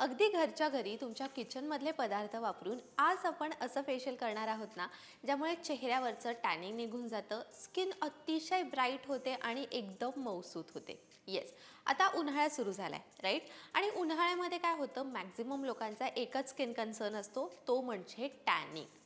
अगदी घरच्या घरी तुमच्या किचनमधले पदार्थ वापरून आज आपण असं फेशियल करणार आहोत ना ज्यामुळे चेहऱ्यावरचं टॅनिंग निघून जातं स्किन अतिशय ब्राईट होते आणि एकदम मौसूत होते. येस आता उन्हाळा सुरू झाला आहे राईट आणि उन्हाळ्यामध्ये काय होतं मॅक्झिमम लोकांचा एकच स्किन कन्सर्न असतो तो म्हणजे टॅनिंग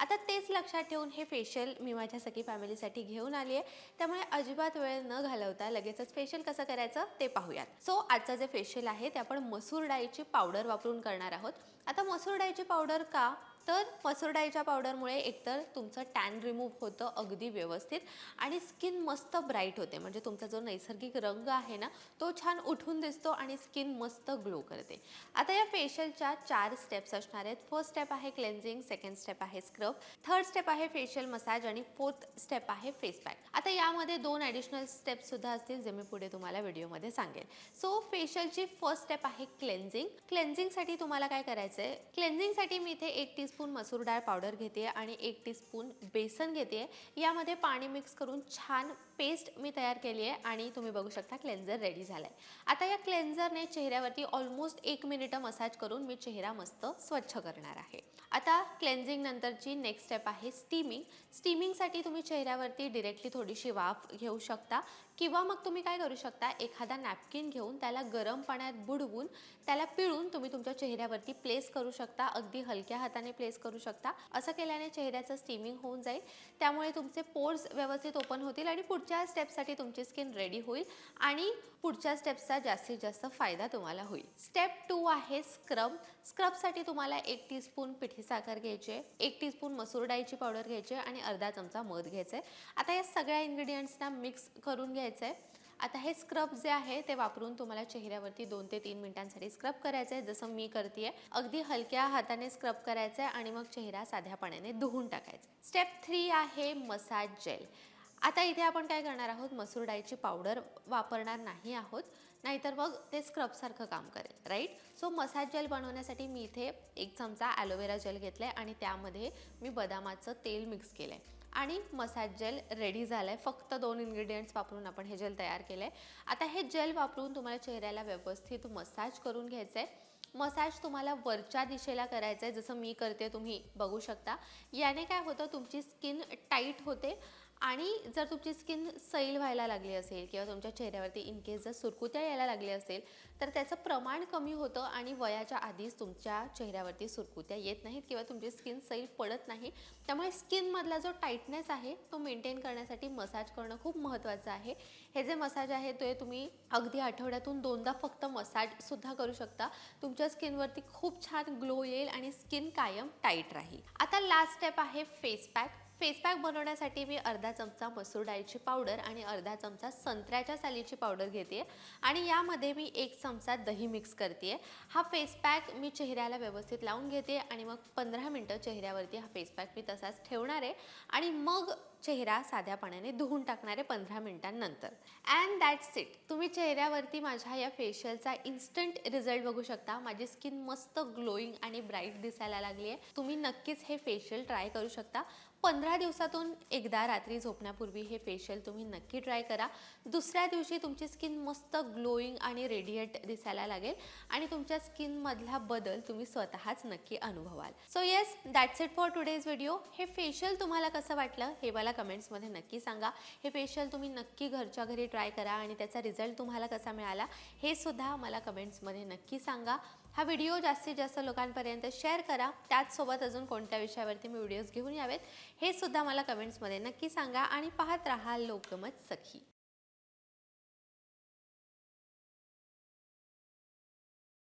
आता तेच लक्षात ठेवून हे फेशियल मी माझ्या सखी फॅमिलीसाठी घेऊन आली आहे. त्यामुळे अजिबात वेळ न घालवता लगेचच फेशियल कसं करायचं ते पाहूयात. सो आजचं जे फेशियल आहे ते आपण मसूर डाळीची पावडर वापरून करणार आहोत. आता मसूर डाळीची पावडर का? तर मसूर डाळीच्या पावडरमुळे एकतर तुमचं टॅन रिमूव्ह होतं अगदी व्यवस्थित आणि स्किन मस्त ब्राईट होते. म्हणजे तुमचा जो नैसर्गिक रंग आहे ना तो छान उठून दिसतो आणि स्किन मस्त ग्लो करते. आता या फेशियलच्या चार स्टेप्स असणार आहेत. फर्स्ट स्टेप आहे क्लेन्झिंग सेकंड स्टेप आहे स्क्रब थर्ड स्टेप आहे फेशियल मसाज आणि फोर्थ स्टेप आहे फेस पॅक आता यामध्ये दोन ॲडिशनल स्टेप्स सुद्धा असतील जे मी पुढे तुम्हाला व्हिडिओमध्ये सांगेल सो फेशियलची फर्स्ट स्टेप आहे क्लेन्झिंग क्लेन्झिंगसाठी तुम्हाला काय करायचं आहे क्लेन्झिंगसाठी मी इथे एक टीस्पून मसूर डाळ पावडर घेते आणि एक टीस्पून बेसन घेते. यामध्ये पाणी मिक्स करून छान पेस्ट मी तयार केली आहे आणि तुम्ही बघू शकता क्लेन्झर रेडी झाला आहे आता या क्लेन्झरने चेहऱ्यावरती ऑलमोस्ट एक मिनिटं मसाज करून मी चेहरा मस्त स्वच्छ करणार आहे. आता क्लेन्झिंग नंतरची नेक्स्ट स्टेप आहे स्टीमिंग स्टीमिंगसाठी तुम्ही चेहऱ्यावरती डिरेक्टली थोडीशी वाफ घेऊ शकता. किंवा मग तुम्ही काय करू शकता एखादा नॅपकिन घेऊन त्याला गरम पाण्यात बुडवून त्याला पिळून तुम्ही तुमच्या चेहऱ्यावरती प्लेस करू शकता अगदी हलक्या हाताने प्लेस करू शकता. असं केल्याने चेहऱ्याचं स्टीमिंग होऊन जाईल. त्यामुळे तुमचे पोर्स व्यवस्थित ओपन होतील आणि पुढच्या स्टेपसाठी तुमची स्किन रेडी होईल आणि पुढच्या स्टेपचा जास्तीत जास्त फायदा तुम्हाला होईल. स्टेप टू आहे स्क्रब स्क्रबसाठी तुम्हाला एक टीस्पून पिठी साखर घ्यायची आहे एक टीस्पून मसूर डाळीची पावडर घ्यायची आहे आणि अर्धा चमचा मध घ्यायचा आहे. आता या सगळ्या इन्ग्रेडियंट्सना मिक्स करून घ्यायचं आहे. आता हे स्क्रब जे आहे ते वापरून तुम्हाला चेहऱ्यावरती दोन ते तीन मिनिटांसाठी स्क्रब करायचं आहे. जसं मी करते अगदी हलक्या हाताने स्क्रब करायचं आहे आणि मग चेहरा साध्या पाण्याने धुवून टाकायचा स्टेप थ्री आहे मसाज जेल आता इथे आपण काय करणार आहोत? मसूर डाळीची पावडर वापरणार नाही आहोत. नाहीतर मग ते स्क्रबसारखं काम करेल राईट सो मसाज जेल बनवण्यासाठी मी इथे एक चमचा ॲलोवेरा जेल घेतला आहे आणि त्यामध्ये मी बदामाचं तेल मिक्स केलं आहे आणि मसाज जेल रेडी झालं आहे फक्त दोन इन्ग्रेडियंट्स वापरून आपण हे जेल तयार केलं आहे आता हे जेल वापरून तुम्हाला चेहऱ्याला व्यवस्थित मसाज करून घ्यायचं आहे मसाज तुम्हाला वरच्या दिशेला करायचं आहे जसं मी करते तुम्ही बघू शकता. याने काय होतं तुमची स्किन टाईट होते. आणि जर तुमची स्किन सैल व्हायला लागली असेल किंवा तुमच्या चेहऱ्यावरती इन केस जर सुरकुत्या यायला लागली असेल तर त्याचं प्रमाण कमी होतं आणि वयाच्या आधीच तुमच्या चेहऱ्यावरती सुरकुत्या येत नाहीत किंवा तुमची स्किन सैल पडत नाही. त्यामुळे स्किनमधला जो टाईटनेस आहे तो मेंटेन करण्यासाठी मसाज करणं खूप महत्त्वाचं आहे. हे जे मसाज आहे ते तुम्ही अगदी आठवड्यातून दोनदा फक्त मसाजसुद्धा करू शकता. तुमच्या स्किनवरती खूप छान ग्लो येईल आणि स्किन कायम टाईट राहील. आता लास्ट स्टेप आहे फेस पॅक फेस पॅक बनवण्यासाठी मी अर्धा चमचा मसूर डाळीची पावडर आणि अर्धा चमचा संत्र्याच्या सालीची पावडर घेते. आणि यामध्ये मी एक चमचा दही मिक्स करते. हा फेस पॅक मी चेहऱ्याला व्यवस्थित लावून घेते आणि मग पंधरा मिनटं चेहऱ्यावरती हा फेस पॅक मी तसाच ठेवणार आहे. आणि मग चेहरा साध्या पाण्याने धुवून टाकणार आहे पंधरा मिनिटांनंतर. अँड दॅट्स इट तुम्ही चेहऱ्यावरती माझ्या या फेशियलचा इन्स्टंट रिझल्ट बघू शकता. माझी स्किन मस्त ग्लोईंग आणि ब्राईट दिसायला लागली आहे तुम्ही नक्कीच हे फेशियल ट्राय करू शकता. पंधरा दिवसातून एकदा रात्री झोपण्यापूर्वी हे फेशियल तुम्ही नक्की ट्राय करा. दुसऱ्या दिवशी तुमची स्किन मस्त ग्लोईंग आणि रेडिएट दिसायला लागेल आणि तुमच्या स्किनमधला बदल तुम्ही स्वतःच नक्की अनुभवाल. So yes that's it for today's video हे फेशियल तुम्हाला कसं वाटलं हे मला कमेंट्समध्ये नक्की सांगा. हे फेशियल तुम्ही नक्की घरच्या घरी ट्राय करा आणि त्याचा रिझल्ट तुम्हाला कसा मिळाला हे सुद्धा मला कमेंट्समध्ये नक्की सांगा. हा व्हिडिओ जास्तीत जास्त लोकांपर्यंत शेअर करा. त्याचसोबत अजून कोणत्या विषयावरती मी व्हिडिओज घेऊन यावेत हे सुद्धा मला कमेंट्समध्ये नक्की सांगा आणि पाहत राहा लोकमत सखी.